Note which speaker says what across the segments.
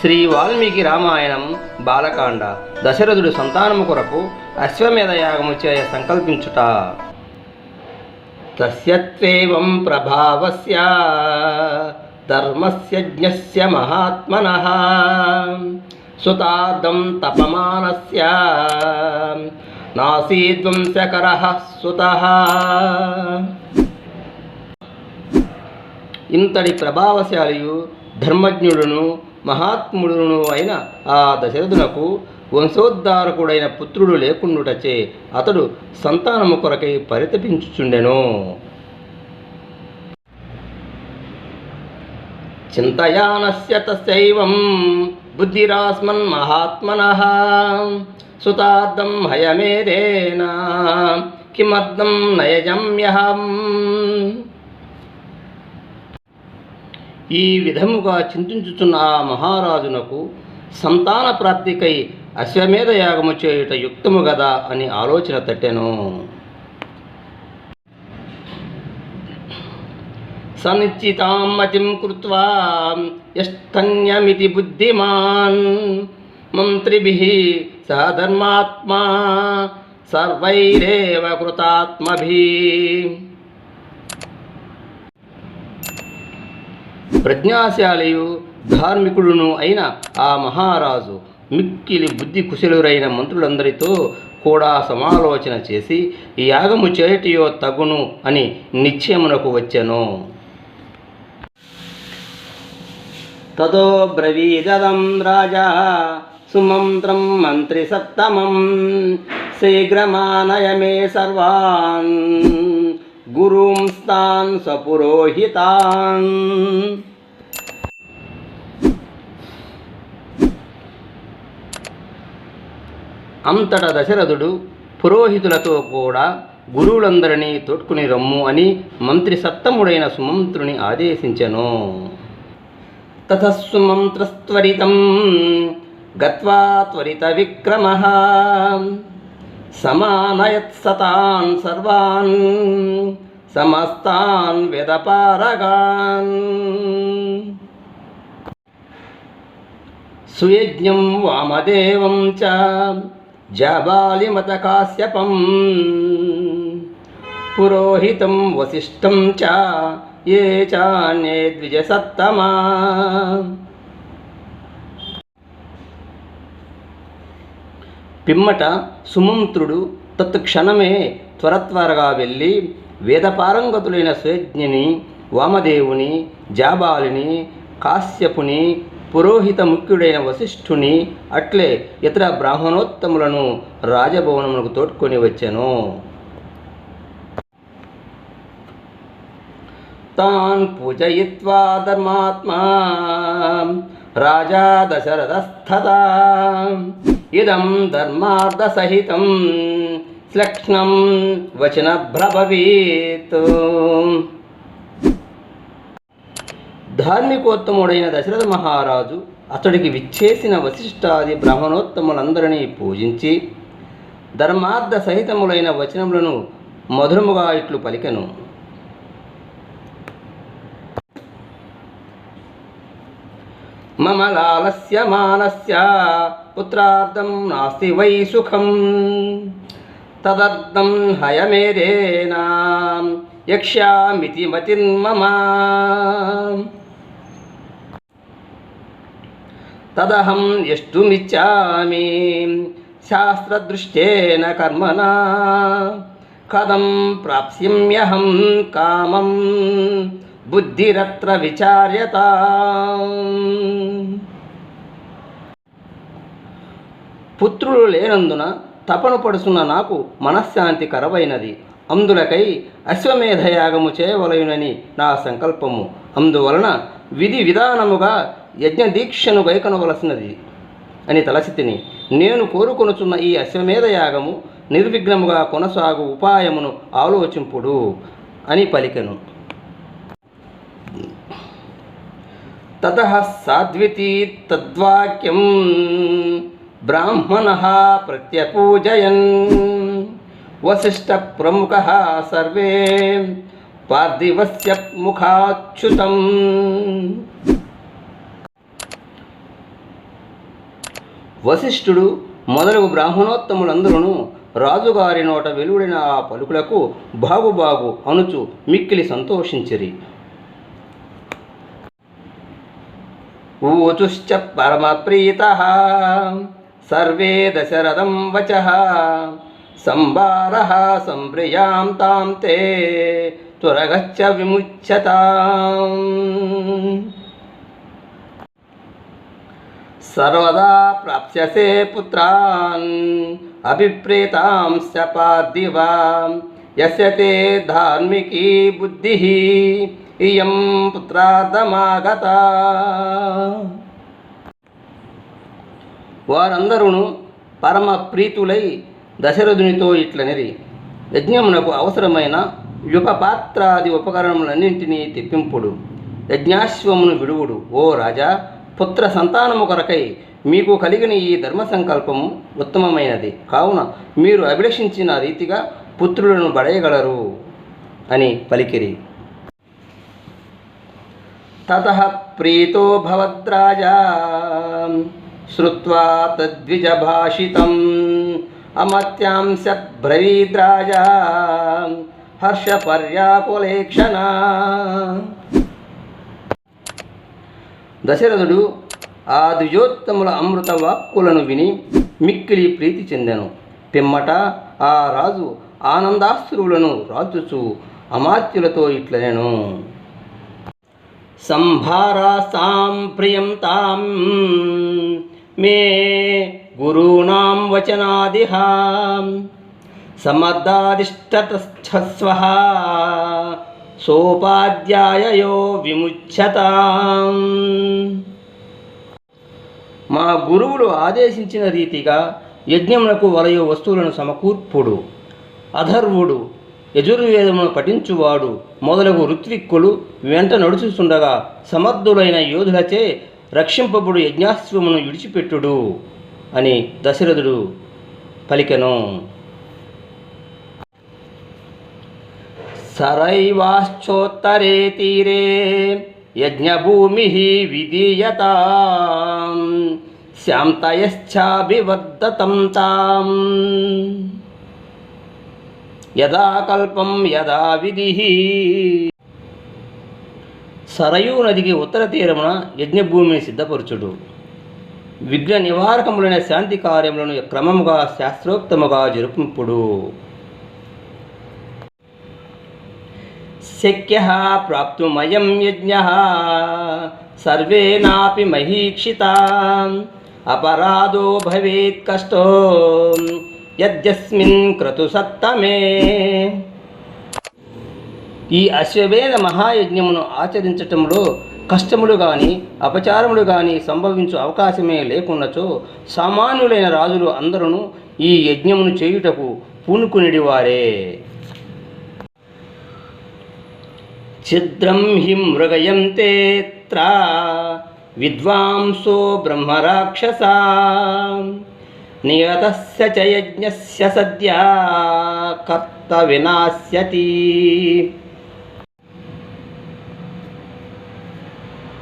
Speaker 1: శ్రీ వాల్మీకి రామాయణం బాలకాండ. దశరథుడు సంతానము కొరకు అశ్వమేధ యాగము చేయ సంకల్పించుట. తస్యత్వేవం ప్రభావస్య ధర్మస్య జ్ఞస్య మహాత్మన. సుతార్థం తపమానస్య నాసీద్వంశకర సుత. ఇంతటి ప్రభావశాలియు ధర్మజ్ఞుడును మహాత్ముడును అయిన ఆ దశరథునకు వంశోద్ధారకుడైన పుత్రుడు లేకుండుటచే అతడు సంతానము కొరకై పరితపించుచుండెను. చింతయానస్య తస్యైవం బుద్ధిరాస్మన్ మహాత్మనః సుతార్థం హయమేదేనా కిమర్థం నయజమ్యహం ఈ విధముగా చింతించుచున్న ఆ మహారాజునకు సంతాన ప్రాప్తికై అశ్వమేధ యాగము చేయుట యుక్తము గదా అని ఆలోచన తట్టెను. సనిశ్చితాం మతిం కృత్వా యష్టన్యమితి బుద్ధిమాన్ మంత్రిభిः సహ ధర్మాత్మా సర్వైరేవ కృతాత్మభిः ప్రజ్ఞాశాలియు ధార్మికుడును అయిన ఆ మహారాజు మిక్కిలి బుద్ధి కుశలురైన మంత్రులందరితో కూడా సమాలోచన చేసి యాగము చేయటియో తగును అని నిశ్చయమునకు వచ్చెను. తదో బ్రవీదం రాజా సుమంత్రం మంత్రి సప్తమం శీఘ్రమానయమే సర్వాన్. సర్వాన్ గురుంస్తాన్ సపురోహితాన్. అంతట దశరథుడు పురోహితులతో కూడా గురువులందరినీ తోడ్కుని రమ్ము అని మంత్రి సత్తముడైన సుమంత్రుని ఆదేశించెను. తతస్సుమంత్రస్త్వరితం గత్వా త్వరిత విక్రమ. సమానయత్సతాన్ సర్వాన్. సమస్తాన్ విదపారగాన్. సుయజ్ఞం వామదేవం చ జబాలిమత కాశ్యపం పురోహితం వశిష్టం చ ఏ చాన్యే ద్విజసత్తమా. పిమ్మట సుమంత్రుడు తత్క్షణమే త్వరత్వరగా వెళ్ళి వేదపారంగతులైన స్వేజ్ఞని వామదేవుని జాబాలిని కాశ్యపుని పురోహిత ముఖ్యుడైన వశిష్ఠుని అట్లే ఇతర బ్రాహ్మణోత్తములను రాజభవనములకు తోడ్కొని వచ్చెను. తాన్ పూజయిత్వా ధర్మాత్మా రాజా దశరథస్థతా ఇదం ధర్మార్థసహితం శ్లక్ష్ణం వచన భ్రభవీత్ ధార్మికోత్తముడైన దశరథ మహారాజు అతడికి విచ్చేసిన వశిష్టాది బ్రాహ్మణోత్తములందరినీ పూజించి ధర్మార్థ సహితములైన వచనములను మధురముగా ఇట్లు పలికెను. మమ లాలస్య మానస్య పుత్రార్థం నాస్తి వై సుఖం. తదర్థం హయమేరేనా యక్ష్యామితి మతిర్మమ తదహం ఎష్టుమిచ్చామి శాస్త్రదృష్టేన కర్మనా. కథం ప్రాప్స్యమ్యహం కామం. బుద్ధిరత్ర విచార్యత. పుత్రులు లేనందున తపను పడుచున్న నాకు మనశ్శాంతి కరవైనది. అందులకై అశ్వమేధయాగము చేయవలయునని నా సంకల్పము. అందువలన విధి విధానముగా యజ్ఞదీక్షను గైకొనవలసినది అని తలసితిని నేను కోరుకొనుచున్న ఈ అశ్వమేధ యాగము నిర్విఘ్నముగా కొనసాగు ఉపాయమును ఆలోచింపుడు అని పలికెను. తత సాధ్వితి తద్వాక్యం బ్రాహ్మణ ప్రత్యపూజయన్. వశిష్ట ప్రముఖ సర్వే పార్థివస్య ముఖాచ్యుతం. వశిష్ఠుడు మొదలగు బ్రాహ్మణోత్తములందరూ రాజుగారి నోట వెలువడిన ఆ పలుకులకు బాగుబాగు అనుచు మిక్కిలి సంతోషించిరి. ఊచుశ్చ పరమప్రీత సర్వే దశరథం వచ. సంబార సంప్రియాం తాం తే త్వరగచ్చ విముచ్యతాం. సర్వదా ప్రాప్స్యసే పుత్రాన్ అభిప్రేతాంశ పార్థివా యస్య తే ధార్మికీ బుద్ధి ఇయం పుత్రార్థమాగత. వారందరూ పరమ ప్రీతులై దశరథునితో ఇట్లనిరి. యజ్ఞమునకు అవసరమైన యుగపాత్రాది ఉపకరణములన్నింటినీ తెప్పింపుడు. యజ్ఞాశ్వమును విడువుడు. ఓ రాజా పుత్ర సంతానము కొరకై మీకు కలిగిన ఈ ధర్మ సంకల్పము ఉత్తమమైనది. కావున మీరు అభిలషించిన రీతిగా పుత్రులను బడయగలరు అని పలికిరి. తత ప్రీతో భవద్రాజా. శ్రుత్వా తద్విజభాషితం అమత్యాంశ బ్రవీద్రాజా హర్షపర్యాకులేక్షణ దశరథుడు ఆ ద్విజోత్తముల అమృత వాక్కులను విని మిక్కిలి ప్రీతి చెందెను. పిమ్మట ఆ రాజు ఆనందాశ్రువులను రాజుచు అమాత్యులతో ఇట్లనెను. సంభారాసాం ప్రియం తాం మే గురూణాం వచనాదిహ. సమర్థాదిష్టతస్థస్వ సోపాధ్యాయయో విముచ్యతాం. మా గురువులు ఆదేశించిన రీతిగా యజ్ఞమునకు వలయ వస్తువులను సమకూర్పుడు అధర్వుడు యజుర్వేదమును పఠించువాడు మొదలగు ఋత్విక్కులు వెంట నడుచుచుండగా సమర్థులైన యోధులచే రక్షింపబడు యజ్ఞాశ్వమును విడిచిపెట్టుడు అని దశరథుడు పలికెను. సరైవాశ్చోత్తరే తీరే యజ్ఞభూమి విధీయత శాంతయశ్చాభివర్ధతం తాం. యదా కల్పం యదా విధి సరయూ నదికి ఉత్తర తీరమున యజ్ఞభూమిని సిద్ధపరచుడు. విఘ్న నివారకములైన శాంతి కార్యములను క్రమముగా శాస్త్రోక్తముగా జరుపుంపుడు శక్య ప్రాప్తుమయం యజ్ఞ సర్వేనాపి మహీక్షిత. అపరాధో భవేత్ కష్టో యద్యస్మిన్ క్రతుసత్తమే. ఈ అశ్వవేద మహాయజ్ఞమును ఆచరించటంలో కష్టములు గాని అపచారములు గాని సంభవించు అవకాశమే లేకున్నచో సామాన్యులైన రాజులు అందరూ ఈ యజ్ఞమును చేయుటకు పూనుకునిడి వారే ఛిద్రం హి మృగయంతేత్ర విద్వాంసో బ్రహ్మరాక్షస నియతస్య చ యజ్ఞస్య సద్యా కర్త వినాశ్యతి.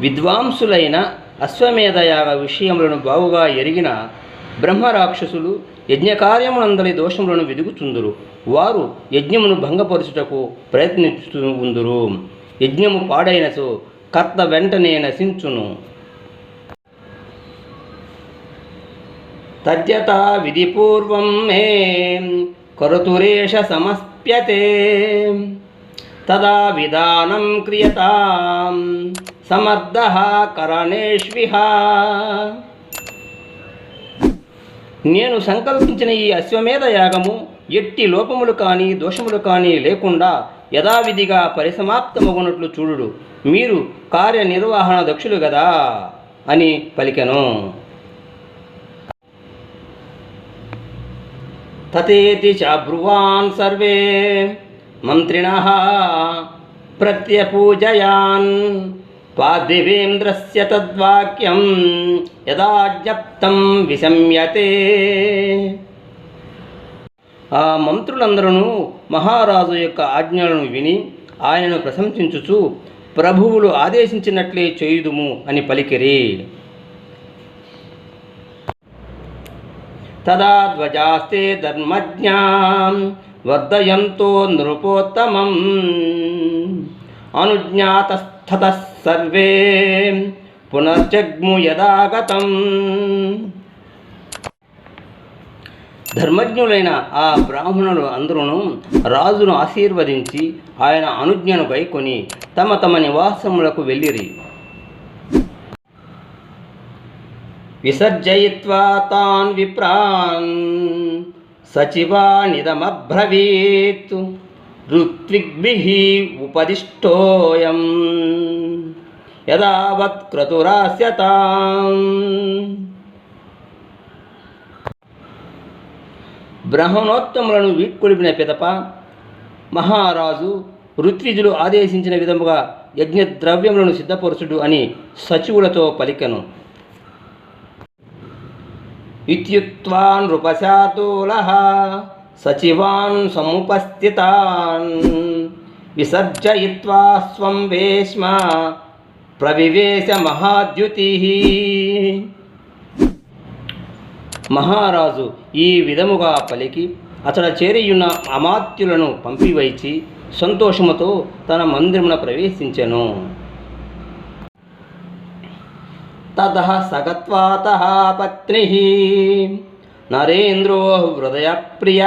Speaker 1: విద్వాంసులైన అశ్వమేధయాగ విషయములను బావుగా ఎరిగిన బ్రహ్మరాక్షసులు యజ్ఞకార్యములందరి దోషములను వెదుగుచుందురు వారు యజ్ఞమును భంగపరుచుటకు ప్రయత్నిస్తూ ఉందురు యజ్ఞము పాడైనచో కర్త వెంటనే నశించును. తద్యత విధిపూర్వం మే కరుతురేష సమస్ప్యతే తదా విధానం క్రియతాం. సమర్థ కరణేష్విహ నేను సంకల్పించిన ఈ అశ్వమేధ యాగము ఎట్టి లోపములు కానీ దోషములు కానీ లేకుండా యథావిధిగా పరిసమాప్తమగునట్లు చూడుడు. మీరు కార్యనిర్వహణ దక్షులు గదా అని పలికెను. తతేతి చాబ్రువాన్ సర్వే మంత్రిణ ప్రత్యపూజయాన్ పార్థివేంద్రస్య తద్వాక్యం యదా జ్ఞప్తం విషమ్యతే ఆ మంత్రులందరూ మహారాజు యొక్క ఆజ్ఞలను విని ఆయనను ప్రశంసించుచు ప్రభువులు ఆదేశించినట్లే చేయుదుము అని పలికిరి. తదా ధ్వజాస్తే ధర్మజ్ఞా వర్ధయంతో నృపోత్తమం అనుజ్ఞాతస్థత సర్వే పునర్జగ్ము యదాగతం. ధర్మజ్ఞులైన ఆ బ్రాహ్మణులు అందరూ రాజును ఆశీర్వదించి ఆయన అనుజ్ఞను గైకొని తమ తమ నివాసములకు వెళ్ళిరి. విసర్జయిత్వా తాన్ విప్రాన్ సచివానిదమబ్రవీత్ ఋత్విగ్భి ఉపదిష్టోయం. యదావత్ క్రతురాస్యతాం. బ్రహ్మణోత్తములను వీడ్కొలిపిన పిదప మహారాజు ఋత్విజులు ఆదేశించిన విధముగా యజ్ఞద్రవ్యములను సిద్ధపరచుడు అని సచివులతో పలికెను. ఇత్యుక్వాన్ నృపశాతూలః సచివాన్ సముపస్థితాన్. విసర్జయిత్వా స్వం వేష్మ ప్రవివేశ మహాద్యుతి. మహారాజు ఈ విధముగా పలికి అతడు చేరియున్న అమాత్యులను పంపివైచి సంతోషముతో తన మందిరమున ప్రవేశించెను. తత సగత్వాత పత్ని. నరేంద్రో హృదయప్రియ.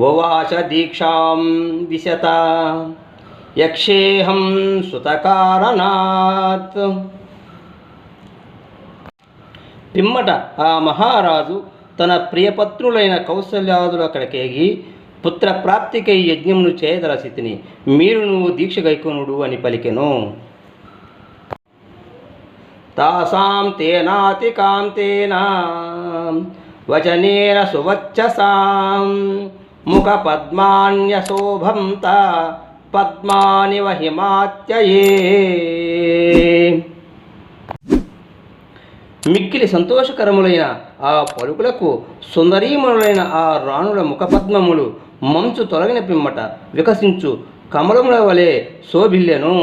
Speaker 1: ఉవాచ దీక్షాం విశత. యక్షేహం సుతకారణాత్. పిమ్మట ఆ మహారాజు తన ప్రియపత్రులైన కౌశల్యాదులు అక్కడికేగి పుత్ర ప్రాప్తికై యజ్ఞమును చేయదలసితిని మీరు నువ్వు దీక్ష గైకునుడు అని పలికెను. తాసాం తేనాతికాంతేన వచనేన సువచ్చసాం ముఖ పద్మాన్యశోభం తా పద్మాని వహిమాత్యయే మిక్కిలి సంతోషకరములైన ఆ పలుకులకు సుందరీమణులైన ఆ రాణుల ముఖపద్మములు మంచు తొలగిన పిమ్మట వికసించు కమలముల వలె శోభిల్లెను.